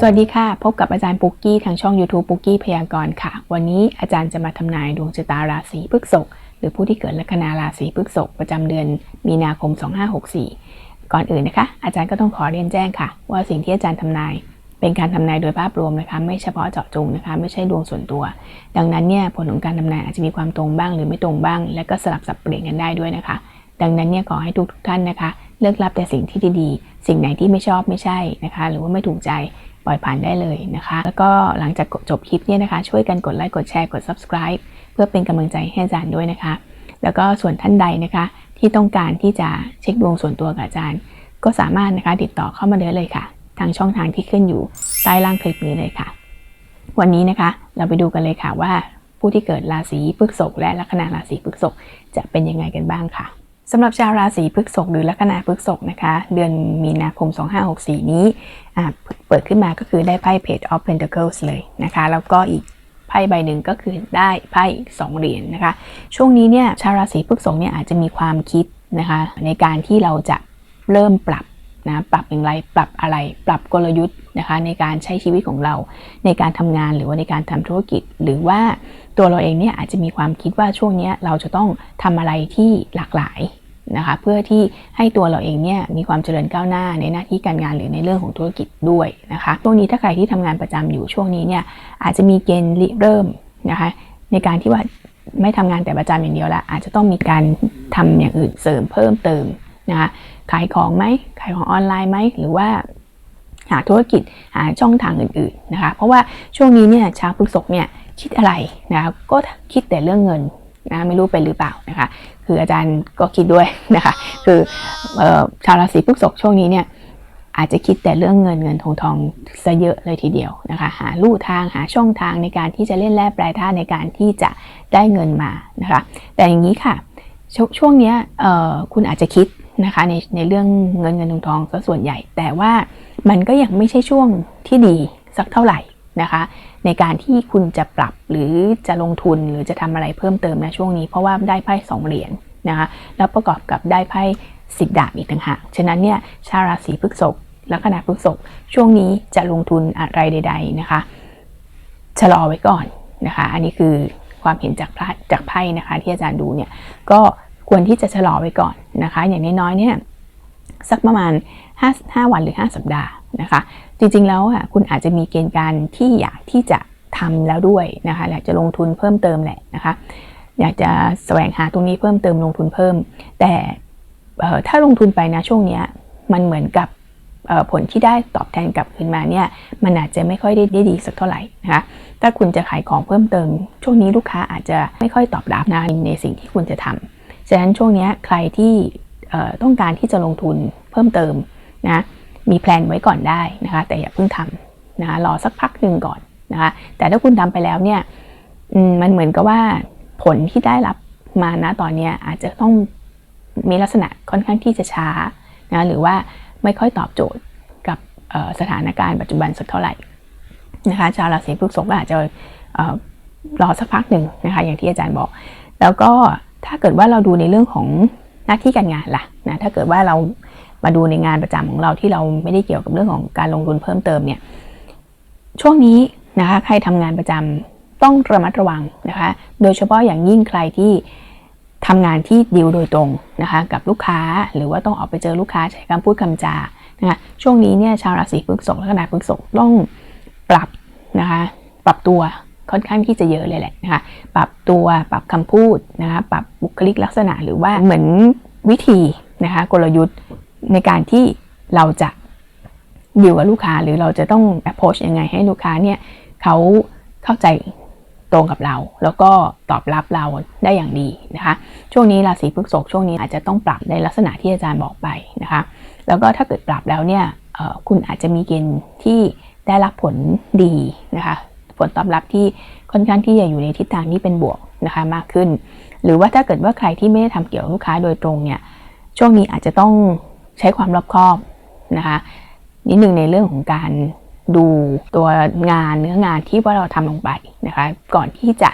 สวัสดีค่ะ พบกับอาจารย์ปุกกี้ทางช่อง YouTube ปุกกี้พยากรณ์ค่ะ วันนี้อาจารย์จะมาทำนายดวงชะตาราศีพฤษภหรือผู้ที่เกิดลัคนาราศีพฤษภประจำเดือนมีนาคม 2564 ก่อนอื่นนะคะ อาจารย์ก็ต้องขอเรียนแจ้งค่ะ ว่าสิ่งที่อาจารย์ทำนาย เป็นการทำนายโดยภาพรวมนะคะ ไม่เฉพาะเจาะจงนะคะ ไม่ใช่ดวงส่วนตัว ดังนั้นเนี่ยผลของการทำนายอาจจะมีความตรงบ้างหรือไม่ตรงบ้าง และก็สลับสับเปลี่ยนกันได้ด้วยนะคะ ดังนั้นเนี่ยขอให้ทุกทุกท่านนะคะ เลือกรับแต่สิ่งที่ดีๆ สิ่งไหนที่ไม่ชอบไม่ใช่นะคะ หรือว่าไม่ถูกใจ ล่อยผ่านได้เลยนะคะ แล้วก็หลังจากจบคลิปเนี่ยนะคะ ช่วยกันกดไลค์กดแชร์กด subscribe เพื่อเป็นกำลังใจให้อาจารย์ด้วยนะคะ แล้วก็ส่วนท่านใดนะคะที่ต้องการที่จะเช็คดวงส่วนตัวกับอาจารย์ ก็สามารถนะคะติดต่อเข้ามาได้เลยค่ะ ทางช่องทางที่ขึ้นอยู่ใต้ล่างคลิปนี้เลยค่ะ วันนี้นะคะเราไปดูกันเลยค่ะว่าผู้ที่เกิดราศีพฤษภและลัคนาราศีพฤษภจะเป็นยังไงกันบ้างค่ะ สำหรับชาวราศีพฤษภหรือลัคนาพฤษภนะคะ เดือนมีนาคม 2564 นี้เปิดขึ้นมาก็คือได้ไพ่ Page of Pentacles เลยนะคะ แล้วก็อีกไพ่ใบหนึ่งก็คือได้ไพ่สองเหรียญนนะคะ ช่วงนี้เนี่ยชาวราศีพฤษภเนี่ยอาจจะมีความคิดนะคะในการที่เราจะเริ่มปรับนะปรับอย่างไรปรับอะไรปรับกลยุทธ์นะคะในการใช้ชีวิตของเราในการทำงานหรือว่าในการทำธุรกิจ หรือว่าตัวเราเองเนี่ยอาจจะมีความคิดว่าช่วงนี้เราจะต้องทำอะไรที่หลากหลาย นะคะเพื่อที่ให้ตัวเราเองเนี่ยมีความเจริญก้าวหน้าในหน้าที่การงานหรือในเรื่องของธุรกิจด้วยนะคะช่วงนี้ถ้าใครที่ทำงานประจำอยู่ช่วงนี้เนี่ยอาจจะมีเกณฑ์เริ่มนะคะในการที่ว่าไม่ทำงานแต่ประจำอย่างเดียวละอาจจะต้องมีการทำอย่างอื่นเสริมเพิ่มเติมนะคะขายของไหมขายของออนไลน์ไหมหรือว่าหาธุรกิจหาช่องทางอื่นๆนะคะเพราะว่าช่วงนี้เนี่ยชาวพฤษภเนี่ยคิดอะไรนะคะก็คิดแต่เรื่องเงิน นะไม่รู้เป็นหรือเปล่านะคะ คืออาจารย์ก็คิดด้วยนะคะ คือชาวราศีพฤษภช่วงนี้เนี่ยอาจจะคิดแต่เรื่องเงินเงินทองทองซะเยอะเลยทีเดียวนะคะ หาลู่ทางหาช่องทางในการที่จะเล่นแร่ปลายท่าในการที่จะได้เงินมานะคะ แต่อย่างนี้ค่ะชช่วงนี้คุณอาจจะคิดนะคะในในเรื่องเงินเงินทองทองซะส่วนใหญ่ แต่ว่ามันก็ยังไม่ใช่ช่วงที่ดีสักเท่าไหร่ นะคะ ในการที่คุณจะปรับหรือจะลงทุนหรือจะทำอะไรเพิ่มเติมนะช่วงนี้เพราะว่าได้ไพ่สองเหรียญนะคะแล้วประกอบกับได้ไพ่สิบดาบอีกต่างหากฉะนั้นเนี่ยชาวราศีพฤษภและขณะพฤษภช่วงนี้จะลงทุนอะไรใด ๆนะคะชะลอไว้ก่อนนะคะ อันนี้คือความเห็นจากจากไพ่นะคะ ที่อาจารย์ดูเนี่ยก็ควรที่จะชะลอไว้ก่อนนะคะ อย่างน้อยๆเนี่ยสักประมาณ5 5วันหรือ 5 สัปดาห์ นะคะ จริงๆแล้วอะคุณอาจจะมีเกณฑ์การที่อยากที่จะทำแล้วด้วยนะคะอยากจะลงทุนเพิ่มเติมแหละนะคะอยากจะแสวงหาตรงนี้เพิ่มเติมลงทุนเพิ่ม แต่ถ้าลงทุนไปนะช่วงนี้มันเหมือนกับผลที่ได้ตอบแทนกลับคืนมาเนี่ยมันอาจจะไม่ค่อยได้ดีสักเท่าไหร่นะคะถ้าคุณจะขายของเพิ่มเติม ช่วงนี้ลูกค้าอาจจะไม่ค่อยตอบรับนะในสิ่งที่คุณจะทำฉะนั้นช่วงนี้ใครที่ต้องการที่จะลงทุนเพิ่มเติมนะ มีแพลนไว้ก่อนได้นะคะแต่อย่าเพิ่งทำนะคะรอสักพักหนึ่งก่อนนะคะแต่ถ้าคุณทำไปแล้วเนี่ยมันเหมือนกับว่าผลที่ได้รับมานะตอนนี้อาจจะต้องมีลักษณะค่อนข้างที่จะช้านะหรือว่าไม่ค่อยตอบโจทย์กับสถานการณ์ปัจจุบันสักเท่าไหร่นะคะชาวราศีพฤษภก็อาจจะรอสักพักหนึ่งนะคะอย่างที่อาจารย์บอก แล้วก็ถ้าเกิดว่าเราดูในเรื่องของหน้าที่การงานล่ะนะถ้าเกิดว่าเรา มาดูในงานประจำของเราที่เราไม่ได้เกี่ยวกับเรื่องของการลงทุนเพิ่มเติมเนี่ยช่วงนี้นะคะใครทำงานประจำต้องระมัดระวังนะคะ โดยเฉพาะอย่างยิ่งใครที่ทำงานที่ดีลโดยตรงนะคะกับลูกค้าหรือว่าต้องออกไปเจอลูกค้าใช้คำพูดคำจานะคะช่วงนี้เนี่ยชาวราศีพฤษภและขณะพฤษภต้องปรับนะคะปรับตัวค่อนข้างที่จะเยอะเลยแหละนะคะปรับตัวปรับคำพูดนะคะปรับบุคลิกลักษณะหรือว่าเหมือนวิธีนะคะกลยุทธ์ ในการที่เราจะดีลกับลูกค้าหรือเราจะต้อง approach ยังไงให้ลูกค้าเนี่ยเขาเข้าใจตรงกับเรา แล้วก็ตอบรับเราได้อย่างดีนะคะช่วงนี้ราศีพฤษภช่วงนี้อาจจะต้องปรับในลักษณะที่อาจารย์บอกไปนะคะแล้วก็ถ้าเกิดปรับแล้วเนี่ยคุณอาจจะมีเกณฑ์ที่ได้รับผลดีนะคะผลตอบรับที่ค่อนข้างที่จะอยู่ในทิศทางที่เป็นบวกนะคะมากขึ้น หรือว่าถ้าเกิดว่าใครที่ไม่ได้ทำเกี่ยวกับลูกค้าโดยตรงเนี่ยช่วงนี้อาจจะต้อง ใช้ความรอบคอบนะคะนิดนึงในเรื่องของการดูตัวงานเนื้องานที่ว่าเราทำลงไปนะคะ ก่อนที่จะ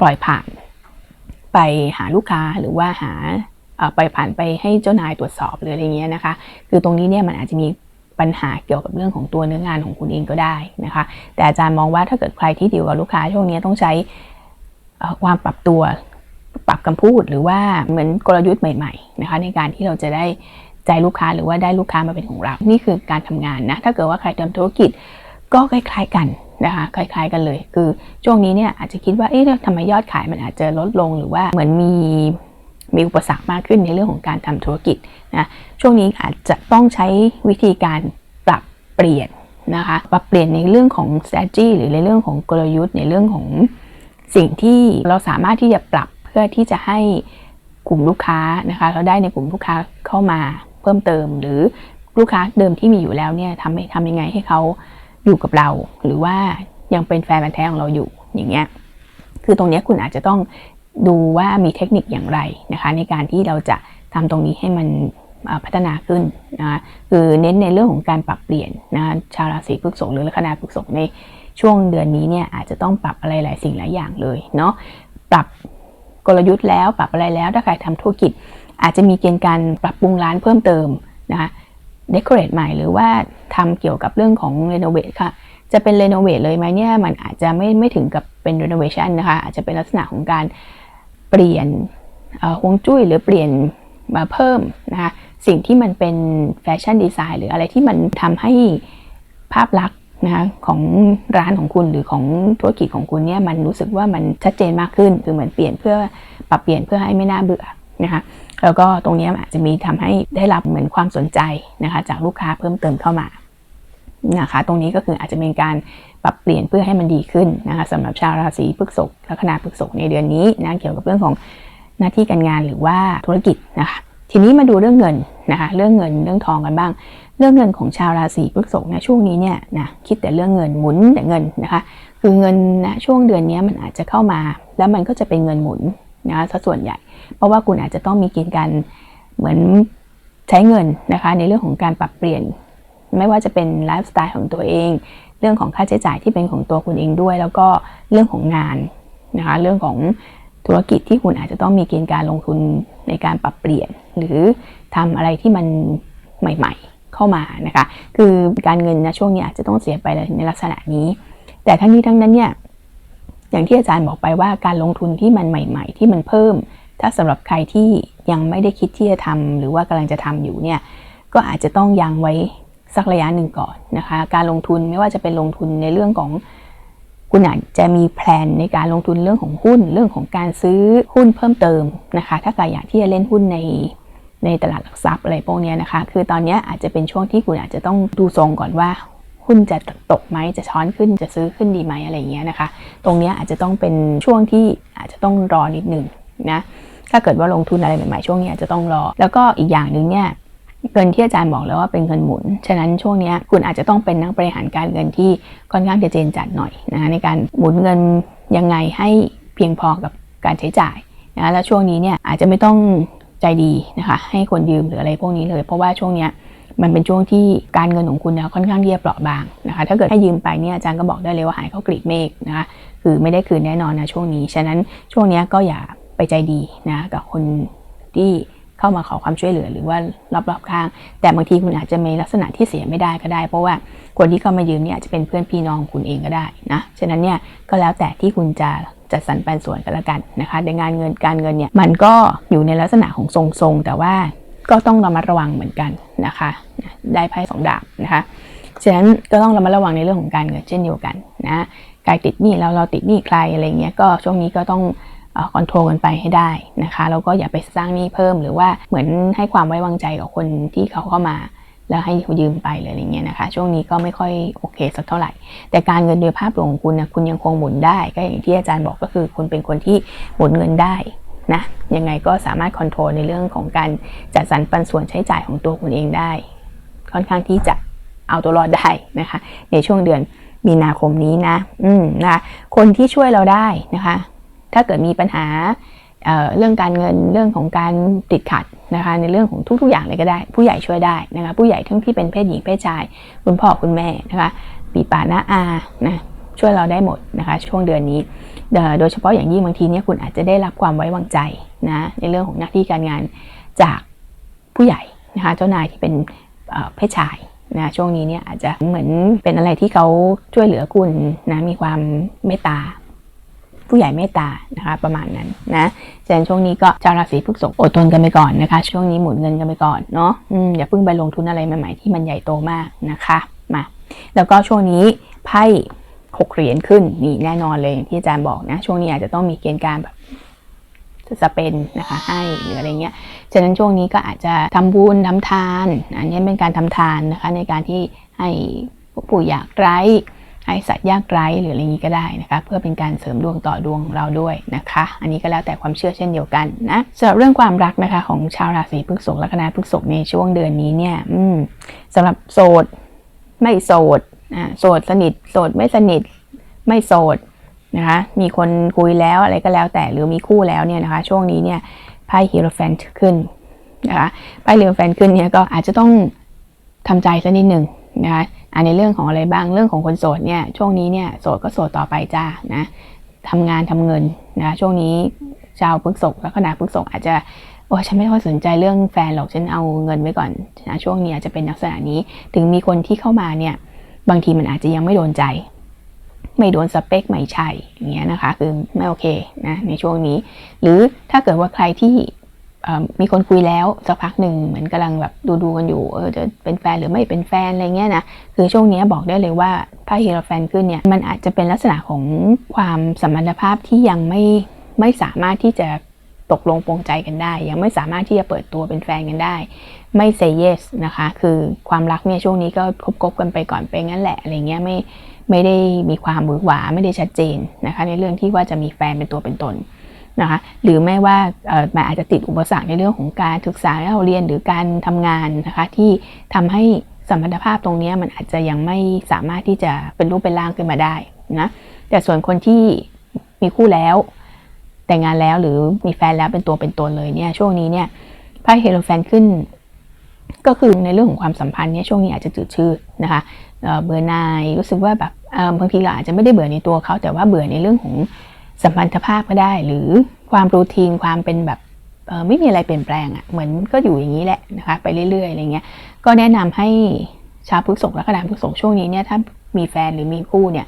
ปล่อยผ่านไปหาลูกค้าหรือว่าหาไปผ่านไปให้เจ้านายตรวจสอบหรืออะไรเงี้ยนะคะ คือตรงนี้เนี่ยมันอาจจะมีปัญหาเกี่ยวกับเรื่องของตัวเนื้องานของคุณเองก็ได้นะคะ แต่อาจารย์มองว่าถ้าเกิดใครที่ดีลกับลูกค้าช่วงนี้ต้องใช้ความปรับตัวปรับคำพูดหรือว่าเหมือนกลยุทธ์ใหม่ ๆนะคะ ในการที่เราจะได้ ใจลูกค้าหรือว่าได้ลูกค้ามาเป็นของเรา นี่คือการทำงานนะ ถ้าเกิดว่าใครทำธุรกิจก็คล้ายๆกันนะคะคล้าย ๆ กันเลย คือช่วงนี้เนี่ยอาจจะคิดว่าเอ๊ะทำไมยอดขายมันอาจจะลดลงหรือว่าเหมือนมีมีอุปสรรคมากขึ้นในเรื่องของการทำธุรกิจนะช่วงนี้อาจจะต้องใช้วิธีการปรับเปลี่ยนนะคะปรับเปลี่ยนในเรื่องของ strategy หรือในเรื่องของกลยุทธ์ในเรื่องของสิ่งที่เราสามารถที่จะปรับเพื่อที่จะให้กลุ่มลูกค้านะคะเราได้ในกลุ่มลูกค้าเข้ามา พิ่มเติม หรือลูกค้าเดิมที่มีอยู่แล้วเนี่ยทำให้ทำยังไงให้เขาอยู่กับเรา หรือว่ายังเป็นแฟนแท้ของเราอยู่อย่างเงี้ยคือตรงนี้คุณอาจจะต้องดูว่ามีเทคนิคอย่างไรนะคะในการที่เราจะทำตรงนี้ให้มันพัฒนาขึ้นนะคือเน้นในเรื่องของการปรับเปลี่ยนนะชาวราศีพฤษภหรือลัคนาพฤษภในช่วงเดือนนี้เนี่ยอาจจะต้องปรับอะไรหลายสิ่งหลายอย่างเลยเนาะปรับกลยุทธ์แล้วปรับอะไรแล้วถ้าใครทำธุรกิจ อาจจะมีเกณฑ์การปรับปรุงร้านเพิ่มเติมนะคะเดคอเรทใหม่หรือว่าทำเกี่ยวกับเรื่องของรีโนเวทค่ะจะเป็นรีโนเวทเลยไหมเนี่ยมันอาจจะไม่ไม่ถึงกับเป็นรีโนเวชันนะคะอาจจะเป็นลักษณะของการเปลี่ยนฮวงจุ้ยหรือเปลี่ยนมาเพิ่มนะคะสิ่งที่มันเป็นแฟชั่นดีไซน์หรืออะไรที่มันทำให้ภาพลักษณ์นะคะของร้านของคุณหรือของธุรกิจของคุณเนี่ยมันรู้สึกว่ามันชัดเจนมากขึ้นคือเหมือนเปลี่ยนเพื่อปรับเปลี่ยนเพื่อให้ไม่น่าเบื่อ นะคะแล้วก็ตรงนี้อาจจะมีทำให้ได้รับเหมือนความสนใจนะคะจากลูกค้าเพิ่มเติมเข้ามานะคะตรงนี้ก็คืออาจจะเป็นการปรับเปลี่ยนเพื่อให้มันดีขึ้นนะคะสำหรับชาวราศีพฤษภลัคนาพฤษภในเดือนนี้นะเกี่ยวกับเรื่องของหน้าที่การงานหรือว่าธุรกิจนะคะทีนี้มาดูเรื่องเงินนะคะเรื่องเงินเรื่องทองกันบ้าง เรื่องเงินของชาวราศีพฤษภนะช่วงนี้เนี่ยนะคิดแต่เรื่องเงินหมุนแต่เงินนะคะคือเงินนะช่วงเดือนนี้มันอาจจะเข้ามา แล้วมันก็จะเป็นเงินหมุน นะซะส่วนใหญ่ เพราะว่าคุณอาจจะต้องมีกณฑ์การเหมือนใช้เงินนะคะในเรื่องของการปรับเปลี่ยน ไม่ว่าจะเป็นไลฟ์สไตล์ของตัวเอง เรื่องของค่าใช้จ่ายที่เป็นของตัวคุณเองด้วย แล้วก็เรื่องของงานนะคะเรื่องของธุรกิจที่คุณอาจจะต้องมีเกณฑ์การลงทุนในการปรับเปลี่ยน หรือทำอะไรที่มันใหม่ๆ เข้ามานะคะ คือการเงินนะช่วงนี้อาจจะต้องเสียไปในลักษณะนี้ แต่ทั้งนี้ทั้งนั้นเนี่ย อย่างที่อาจารย์บอกไปว่าการลงทุนที่มันใหม่ ๆ ที่มันเพิ่ม ถ้าสำหรับใครที่ยังไม่ได้คิดที่จะทำหรือว่ากำลังจะทำอยู่เนี่ยก็อาจจะต้องยังไว้สักระยะหนึ่งก่อนนะคะ การลงทุนไม่ว่าจะเป็นลงทุนในเรื่องของคุณอาจจะมีแผนในการลงทุนเรื่องของหุ้น เรื่องของการซื้อหุ้นเพิ่มเติมนะคะ ถ้าใครอยากที่จะเล่นหุ้นในในตลาดหลักทรัพย์อะไรพวกนี้นะคะ คือตอนนี้อาจจะเป็นช่วงที่คุณอาจจะต้องดูทรงก่อนว่า หุ้นจะตกไหมจะช้อนขึ้นจะซื้อขึ้นดีไหมอะไรเงี้ยนะคะ ตรงนี้อาจจะต้องเป็นช่วงที่อาจจะต้องรอนิดหนึ่งนะถ้าเกิดว่าลงทุนอะไรใหม่ๆช่วงนี้อาจจะต้องรอ แล้วก็อีกอย่างหนึ่งเนี่ยเงินที่อาจารย์บอกแล้วว่าเป็นเงินหมุน ฉะนั้นช่วงนี้คุณอาจจะต้องเป็นนักบริหารการเงินที่ค่อนข้างจะเจนจัดหน่อยนะในการหมุนเงินยังไงให้เพียงพอกับการใช้จ่ายนะแล้วช่วงนี้เนี่ยอาจจะไม่ต้องใจดีนะคะให้คนยืมหรืออะไรพวกนี้เลย เพราะว่าช่วงนี้ มันเป็นช่วงที่การเงินของคุณเนี่ยค่อนข้างที่จะเปราะบางนะคะถ้าเกิดให้ยืมไปเนี่ยอาจารย์ก็บอกได้เลยว่าหายเข้ากรีบเมฆนะคะคือไม่ได้คืนแน่นอนนะช่วงนี้ ฉะนั้นช่วงนี้ก็อย่าไปใจดีนะกับคนที่เข้ามาขอความช่วยเหลือหรือว่ารอบๆข้าง แต่บางทีคุณอาจจะมีลักษณะที่เสียไม่ได้ก็ได้ เพราะว่าคนที่เข้ามายืมเนี่ยอาจจะเป็นเพื่อนพี่น้องคุณเองก็ได้นะฉะนั้นเนี่ยก็แล้วแต่ที่คุณจะจัดสรรปันส่วนกันละกันนะคะในงานเงินการเงินเนี่ยมันก็อยู่ในลักษณะของทรงๆแต่ว่า ก็ต้องระมัดระวังเหมือนกันนะคะ ได้ไพ่สองดาบนะคะฉะนั้นก็ต้องระมัดระวังในเรื่องของการเงินเช่นเดียวกันนะกายติดหนี้แล้วเราติดหนี้ใครอะไรเงี้ยก็ช่วงนี้ก็ต้องคอนโทรลกันไปให้ได้นะคะแล้วก็อย่าไปสร้างหนี้เพิ่มหรือว่าเหมือนให้ความไว้วางใจกับคนที่เขาเข้ามา แล้วให้ยืมไปเลยอะไรเงี้ยนะคะ ช่วงนี้ก็ไม่ค่อยโอเคสักเท่าไหร่ แต่การเงินโดยภาพรวมของคุณนะคุณยังคงหมุนได้ ก็อย่างที่อาจารย์บอกก็คือคุณเป็นคนที่หมุนเงินได้ นะยังไงก็สามารถคอนโทรลในเรื่องของการจัดสรรปันส่วนใช้จ่ายของตัวคุณเองได้ ค่อนข้างที่จะเอาตัวรอดได้นะคะ ในช่วงเดือนมีนาคมนี้นะ อืมนะคนที่ช่วยเราได้นะคะ ถ้าเกิดมีปัญหาเเรื่องการเงินเรื่องของการติดขัดนะคะ ในเรื่องของทุก ๆ อย่างเลยก็ได้ ผู้ใหญ่ช่วยได้นะคะ ผู้ใหญ่ทั้งที่เป็นเพศหญิงเพศชาย คุณพ่อคุณแม่นะคะ ปีป่าน้าอานะ ช่วยเราได้หมดนะคะ ช่วงเดือนนี้โดยเฉพาะอย่างยิ่งบางทีเนี่ยคุณอาจจะได้รับความไว้วางใจนะในเรื่องของหน้าที่การงานจากผู้ใหญ่นะคะเจ้านายที่เป็นเพศชายนะช่วงนี้เนี่ยอาจจะเหมือนเป็นอะไรที่เขาช่วยเหลือคุณนะมีความเมตตา ผู้ใหญ่เมตตานะคะประมาณนั้นนะฉะนั้นช่วงนี้ก็ชาวราศีพฤษภอดทนกันไปก่อนนะคะ ช่วงนี้หมุนเงินกันไปก่อนเนาะอย่าเพิ่งไปลงทุนอะไรใหม่ๆที่มันใหญ่โตมากนะคะมาแล้วก็ช่วงนี้ไพ่ หกเหรียญขึ้นนี่แน่นอนเลยที่อาจารย์บอกนะ ช่วงนี้อาจจะต้องมีเกณฑ์การแบบสเปนนะคะให้หรืออะไรเงี้ย ฉะนั้นช่วงนี้ก็อาจจะทำบุญทำทาน อันนี้เป็นการทำทานนะคะในการที่ให้ผู้อยากไร้ให้สัตว์ยากไร้หรืออะไรนี้ก็ได้นะคะเพื่อเป็นการเสริมดวงต่อดวงเราด้วยนะคะ อันนี้ก็แล้วแต่ความเชื่อเช่นเดียวกันนะสำหรับเรื่องความรักนะคะของชาวราศีพฤษภและคณะพฤษภในช่วงเดือนนี้เนี่ยสำหรับโสดไม่โสด โสดสนิท โสดไม่สนิท ไม่โสดนะคะ มีคนคุยแล้วอะไรก็แล้วแต่หรือมีคู่แล้วเนี่ยนะคะ ช่วงนี้เนี่ยไพ่ฮีโรแฟนขึ้นนะคะไพ่ฮีโรแฟนขึ้นเนี่ยก็อาจจะต้องทำใจสักนิดหนึ่งนะคะอันในเรื่องของอะไรบ้างเรื่องของคนโสดเนี่ยช่วงนี้เนี่ยโสดก็โสดต่อไปจ้านะทำงานทำเงินนะช่วงนี้ชาวพฤกษกและคณะพฤกษกอาจจะโอ้ฉันไม่ค่อยสนใจเรื่องแฟนหรอกฉันเอาเงินไว้ก่อนนะช่วงนี้อาจจะเป็นลักษณะนี้ถึงมีคนที่เข้ามาเนี่ย บางทีมันอาจจะยังไม่โดนใจ ไม่โดนสเปคไม่ใช่อย่างเงี้ยนะคะ คือไม่โอเคนะในช่วงนี้ หรือถ้าเกิดว่าใครที่มีคนคุยแล้วสักพักหนึ่งเหมือนกำลังแบบดูดูกันอยู่เออจะเป็นแฟนหรือไม่เป็นแฟนอะไรเงี้ยนะคือช่วงนี้บอกได้เลยว่าถ้าฮีโรแฟนขึ้นเนี่ยมันอาจจะเป็นลักษณะของความสัมพันธภาพที่ยังไม่ไม่สามารถที่จะ ตกลงปรงใจกันได้ ยังไม่สามารถที่จะเปิดตัวเป็นแฟนกันได้ ไม่ say yes นะคะ คือความรักเนี่ยช่วงนี้ก็คบๆกันไปก่อนไปงั้นแหละอะไรเงี้ยไม่ไม่ได้มีความหวือหวาไม่ได้ชัดเจนนะคะในเรื่องที่ว่าจะมีแฟนเป็นตัวเป็นตนนะคะหรือแม้ว่ามันอาจจะติดอุปสรรคในเรื่องของการศึกษาเราเรียนหรือการทำงานนะคะที่ทำให้สัมพันธภาพตรงนี้มันอาจจะยังไม่สามารถที่จะเป็นรูปเป็นร่างขึ้นมาได้นะแต่ส่วนคนที่มีคู่แล้ว แต่งงานแล้วหรือมีแฟนแล้วเป็นตัวเป็นตนเลยเนี่ยช่วงนี้เนี่ยไพ่เฮโรแฟนขึ้น ก็คือในเรื่องของความสัมพันธ์เนี่ยช่วงนี้อาจจะจืดชืดนะคะเบื่อนายรู้สึกว่าแบบบางทีเราอาจจะไม่ได้เบื่อในตัวเขา แต่ว่าเบื่อในเรื่องของสัมพันธภาพก็ได้ หรือความรูทีนความเป็นแบบไม่มีอะไรเปลี่ยนแปลงอะ่ะเหมือนก็อยู่อย่างนี้แหละนะคะไปเรื่อยๆอะไรเงี้ยก็แนะนำให้ชาวพฤกษกและกระดานพฤกษกช่วงนี้เนี่ยถ้ามีแฟนหรือมีคู่เนี่ย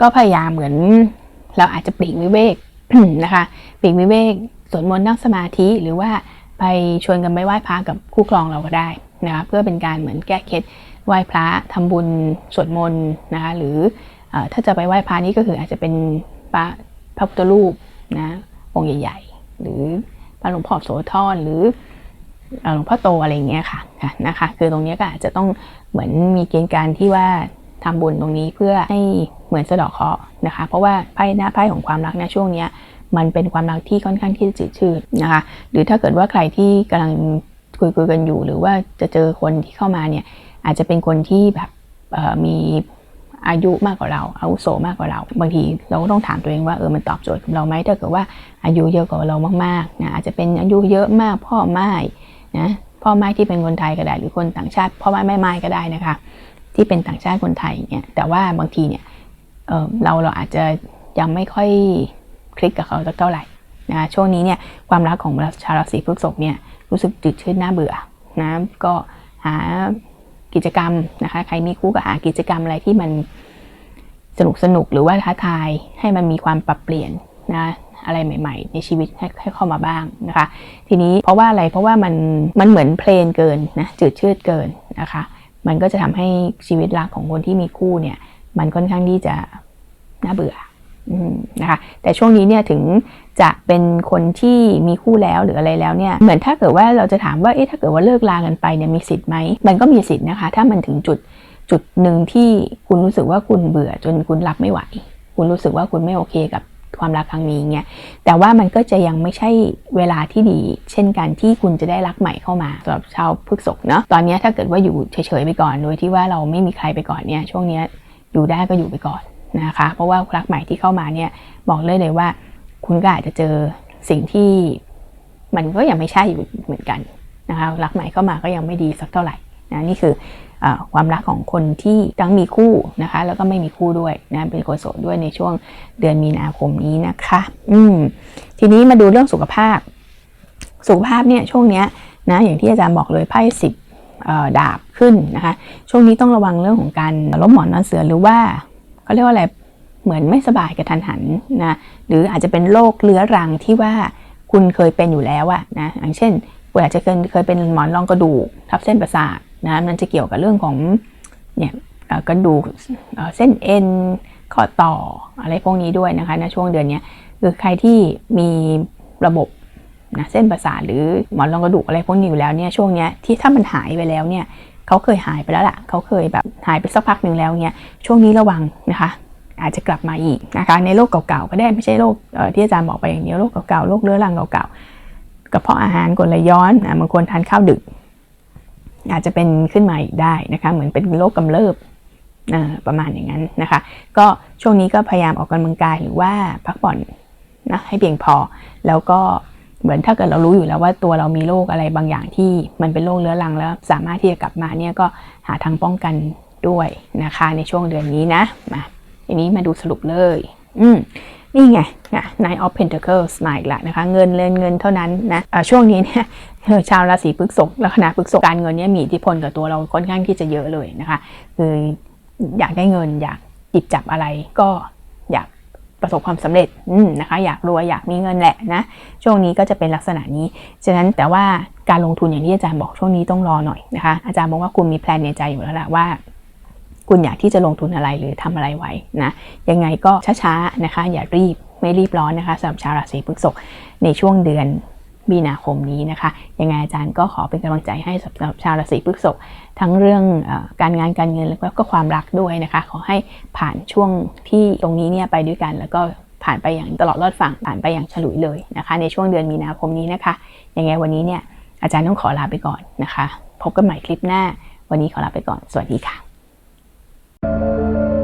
ก็พยายามเหมือนเราอาจจะปลีกวิเวก นะคะปีกวิเวกสวดมนต์นั่งสมาธิหรือว่าไปชวนกันไปไหว้พระกับคู่ครองเราก็ได้นะคะเพื่อเป็นการเหมือนแก้เคล็ดไหว้พระทำบุญสวดมนต์นะคะหรือถ้าจะไปไหว้พระนี่ก็คืออาจจะเป็นพระพระพุทธรูปนะองค์ใหญ่ ๆ หรือพระหลวงพ่อโสธรหรือหลวงพ่อโตอะไรเงี้ยค่ะนะคะ คือตรงนี้ก็อาจจะต้องเหมือนมีเกณฑ์การที่ว่า ทำบุญตรงนี้เพื่อให้เหมือนสะดอกเคราะห์นะคะ เพราะว่าไพ่หน้าไพ่ของความรักนะช่วงนี้มันเป็นความรักที่ค่อนข้างที่จะจืดชืดนะคะ หรือถ้าเกิดว่าใครที่กำลังคุยคุยกันอยู่ หรือว่าจะเจอคนที่เข้ามาเนี่ยอาจจะเป็นคนที่แบบมีอายุมากกว่าเราอาวุโสมากกว่าเรา บางทีเราก็ต้องถามตัวเองว่าเออมันตอบโจทย์กับเราไหมถ้าเกิดว่าอายุเยอะกว่าเรามากๆนะอาจจะเป็นอายุเยอะมากพ่อไม้นะพ่อไม้ที่เป็นคนไทยก็ได้ หรือคนต่างชาติ พ่อไม้แม่ไม้ก็ได้นะคะ ที่เป็นต่างชาติคนไทยเนี่ยแต่ว่าบางทีเนี่ยเเราเราอาจจะยังไม่ค่อยคลิกกับเขาสักเท่าไหร่นะช่วงนี้เนี่ยความรักของชาวราศีพฤษภเนี่ยรู้สึกจืดชืดน่าเบื่อนะก็หากิจกรรมนะคะใครมีคู่ก็หากิจกรรมอะไรที่มันสนุกสนุกหรือว่าท้าทายให้มันมีความปรับเปลี่ยนนะอะไรใหม่ ๆ ในชีวิตให้ให้เข้ามาบ้างนะคะ ทีนี้เพราะว่าอะไรเพราะว่ามันมันเหมือนเพลนเกินนะจืดชืดเกินนะคะ มันก็จะทำให้ชีวิตรักของคนที่มีคู่เนี่ยมันค่อนข้างที่จะน่าเบื่อนะคะแต่ช่วงนี้เนี่ยถึงจะเป็นคนที่มีคู่แล้วหรืออะไรแล้วเนี่ยเหมือนถ้าเกิดว่าเราจะถามว่าเอ๊ะถ้าเกิดว่าเลิกลากันไปเนี่ยมีสิทธิ์ไหมมันก็มีสิทธิ์นะคะ ถ้ามันถึงจุดจุดหนึ่งที่คุณรู้สึกว่าคุณเบื่อจนคุณรับไม่ไหว คุณรู้สึกว่าคุณไม่โอเคกับ ความรักครั้งนี้เนี่ยแต่ว่ามันก็จะยังไม่ใช่เวลาที่ดี เช่นกันที่คุณจะได้รักใหม่เข้ามาสำหรับชาวพฤกษกเนาะตอนนี้ถ้าเกิดว่าอยู่เฉยๆไปก่อน โดยที่ว่าเราไม่มีใครไปก่อนเนี่ยช่วงนี้อยู่ได้ก็อยู่ไปก่อนนะคะ เพราะว่ารักใหม่ที่เข้ามาเนี่ยบอกเลยเลยว่า คุณก็อาจจะเจอสิ่งที่มันก็ยังไม่ใช่อยู่เหมือนกันนะคะรักใหม่เข้ามาก็ยังไม่ดีสักเท่าไหร่นะนี่คือ ความรักของคนที่ทั้งมีคู่นะคะ แล้วก็ไม่มีคู่ด้วยนะเป็นคนโสดด้วยในช่วงเดือนมีนาคมนี้นะคะ อืมทีนี้มาดูเรื่องสุขภาพ สุขภาพเนี่ยช่วงเนี้ยนะอย่างที่อาจารย์บอกเลยไพ่สิบดาบขึ้นนะคะ ช่วงนี้ต้องระวังเรื่องของการล้มหมอนนอนเสือหรือว่าเขาเรียกว่าอะไรเหมือนไม่สบายกระทันหันนะหรืออาจจะเป็นโรคเรื้อรังที่ว่าคุณเคยเป็นอยู่แล้วอะนะอย่างเช่นคุณอาจจะเคยเคยเป็นหมอนรองกระดูกทับเส้นประสาท นะมันจะเกี่ยวกับเรื่องของเนี่ยกระดูกเส้นเอ็นข้อต่ออะไรพวกนี้ด้วยนะคะในช่วงเดือนนี้คือใครที่มีระบบนะเส้นประสาทหรือหมอนรองกระดูกอะไรพวกนี้อยู่แล้วเนี่ยช่วงเนี้ยที่ถ้ามันหายไปแล้วเนี่ยเขาเคยหายไปแล้วล่ะเขาเคยแบบหายไปสักพักหนึ่งแล้วเนี่ยช่วงนี้ระวังนะคะอาจจะกลับมาอีกนะคะในโรคเก่าๆก็ได้ไม่ใช่โรคที่อาจารย์บอกไปอย่างเดียวโรคเก่าๆโรคเรื้อรังเก่าๆกระเพาะอาหารกรดไหลย้อนอะบางคนทานข้าวดึก อาจจะเป็นขึ้นมาอีกได้นะคะเหมือนเป็นโรคกำเริบประมาณอย่างนั้นนะคะ ก็ช่วงนี้ก็พยายามออกกำลังกายหรือว่าพักผ่อนนะให้เพียงพอแล้วก็เหมือนถ้าเกิดเรารู้อยู่แล้วว่าตัวเรามีโรคอะไรบางอย่างที่มันเป็นโรคเรื้อรังแล้วสามารถที่จะกลับมาเนี่ยก็หาทางป้องกันด้วยนะคะในช่วงเดือนนี้นะมาทีนี้มาดูสรุปเลย อืม นี่ไงนะ Nine of Pentacles มาอีกแล้วนะคะ เงินเงินเงินเท่านั้นนะอ่าช่วงนี้เนี่ยชาวราศีพฤษภลัคนาพฤษภการเงินเนี่ยมีอิทธิพลกับตัวเราค่อนข้างที่จะเยอะเลยนะคะ คืออยากได้เงินอยากหยิบจับอะไรก็อยากประสบความสำเร็จนะคะ อยากรวยอยากมีเงินแหละนะ ช่วงนี้ก็จะเป็นลักษณะนี้ ฉะนั้นแต่ว่าการลงทุนอย่างที่อาจารย์บอกช่วงนี้ต้องรอหน่อยนะคะ อาจารย์บอกว่าคุณมีแพลนในใจอยู่แล้วแหละว่า คุณอยากที่จะลงทุนอะไรหรือทำอะไรไว้นะยังไงก็ช้าๆนะคะ อย่ารีบไม่รีบร้อนนะคะสำหรับชาวราศีพฤษภในช่วงเดือนมีนาคมนี้นะคะ ยังไงอาจารย์ก็ขอเป็นกำลังใจให้สำหรับชาวราศีพฤษภทั้งเรื่องอการงานการเงินแล้วก็ความรักด้วยนะคะ ขอให้ผ่านช่วงที่ตรงนี้เนี่ยไปด้วยกัน แล้วก็ผ่านไปอย่างตลอดรอดฝั่งผ่านไปอย่างฉลุยเลยนะคะ ในช่วงเดือนมีนาคมนี้นะคะ ยังไงวันนี้เนี่ยอาจารย์ต้องขอลาไปก่อนนะคะ พบกันใหม่คลิปหน้า วันนี้ขอลาไปก่อน สวัสดีค่ะ Música